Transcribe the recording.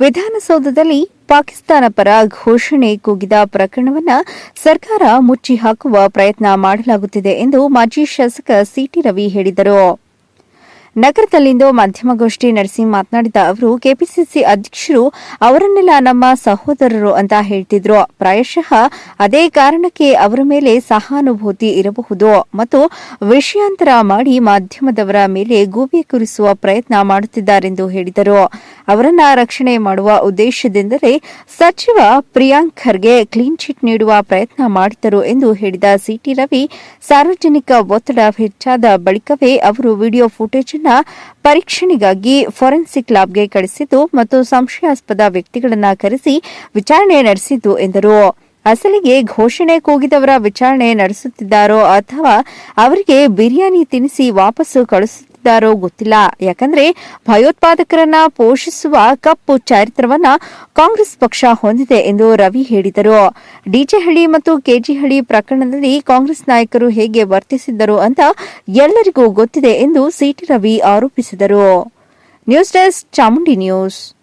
ವಿಧಾನಸೌಧದಲ್ಲಿ ಪಾಕಿಸ್ತಾನ ಪರ ಘೋಷಣೆ ಕೂಗಿದ ಪ್ರಕರಣವನ್ನು ಸರ್ಕಾರ ಮುಚ್ಚಿ ಹಾಕುವ ಪ್ರಯತ್ನ ಮಾಡಲಾಗುತ್ತಿದೆ ಎಂದು ಮಾಜಿ ಶಾಸಕ ಸಿಟಿ ರವಿ ಹೇಳಿದರು. ನಗರದಲ್ಲಿಂದು ಮಾಧ್ಯಮಗೋಷ್ಠಿ ನಡೆಸಿ ಮಾತನಾಡಿದ ಅವರು, ಕೆಪಿಸಿಸಿ ಅಧ್ಯಕ್ಷರು ಅವರನ್ನೆಲ್ಲ ನಮ್ಮ ಸಹೋದರರು ಅಂತ ಹೇಳ್ತಿದ್ರು. ಪ್ರಾಯಶಃ ಅದೇ ಕಾರಣಕ್ಕೆ ಅವರ ಮೇಲೆ ಸಹಾನುಭೂತಿ ಇರಬಹುದು ಮತ್ತು ವಿಷಯಾಂತರ ಮಾಡಿ ಮಾಧ್ಯಮದವರ ಮೇಲೆ ಗೂಬೆ ಕುರಿಸುವ ಪ್ರಯತ್ನ ಮಾಡುತ್ತಿದ್ದಾರೆಂದು ಹೇಳಿದರು. ಅವರನ್ನ ರಕ್ಷಣೆ ಮಾಡುವ ಉದ್ದೇಶದಿಂದಲೇ ಸಚಿವ ಪ್ರಿಯಾಂಕ್ ಖರ್ಗೆ ಕ್ಲೀನ್ ಚಿಟ್ ನೀಡುವ ಪ್ರಯತ್ನ ಮಾಡಿದ್ದರು ಎಂದು ಹೇಳಿದ ಸಿಟಿ ರವಿ, ಸಾರ್ವಜನಿಕ ಒತ್ತಡ ಹೆಚ್ಚಾದ ಬಳಿಕವೇ ಅವರು ವಿಡಿಯೋ ಫುಟೇಜ್ ಪರೀಕ್ಷಣೆಗಾಗಿ ಫೋರೆನ್ಸಿಕ್ ಲ್ಯಾಬ್ಗೆ ಕಳಿಸಿದ್ದು ಮತ್ತು ಸಂಶಯಾಸ್ಪದ ವ್ಯಕ್ತಿಗಳನ್ನ ಕರೆಸಿ ವಿಚಾರಣೆ ನಡೆಸಿದ್ದು ಎಂದರು. ಅಸಲಿಗೆ ಘೋಷಣೆ ಕೂಗಿದವರ ವಿಚಾರಣೆ ನಡೆಸುತ್ತಿದ್ದಾರೋ ಅಥವಾ ಅವರಿಗೆ ಬಿರಿಯಾನಿ ತಿನ್ನಿಸಿ ವಾಪಸ್ಸು ಕಳಿಸುತ್ತಿದ್ದಾರೋ ಗೊತ್ತಿಲ್ಲ. ಯಾಕಂದ್ರೆ ಭಯೋತ್ಪಾದಕರನ್ನ ಪೋಷಿಸುವ ಕಪ್ಪು ಚಾರಿತ್ರವನ್ನ ಕಾಂಗ್ರೆಸ್ ಪಕ್ಷ ಹೊಂದಿದೆ ಎಂದು ರವಿ ಹೇಳಿದರು. ಡಿಜೆಹಳ್ಳಿ ಮತ್ತು ಕೆಜಿಹಳ್ಳಿ ಪ್ರಕರಣದಲ್ಲಿ ಕಾಂಗ್ರೆಸ್ ನಾಯಕರು ಹೇಗೆ ವರ್ತಿಸಿದ್ದರು ಅಂತ ಎಲ್ಲರಿಗೂ ಗೊತ್ತಿದೆ ಎಂದು ಸಿಟಿ ರವಿ ಆರೋಪಿಸಿದರು. News desk Chamundi news.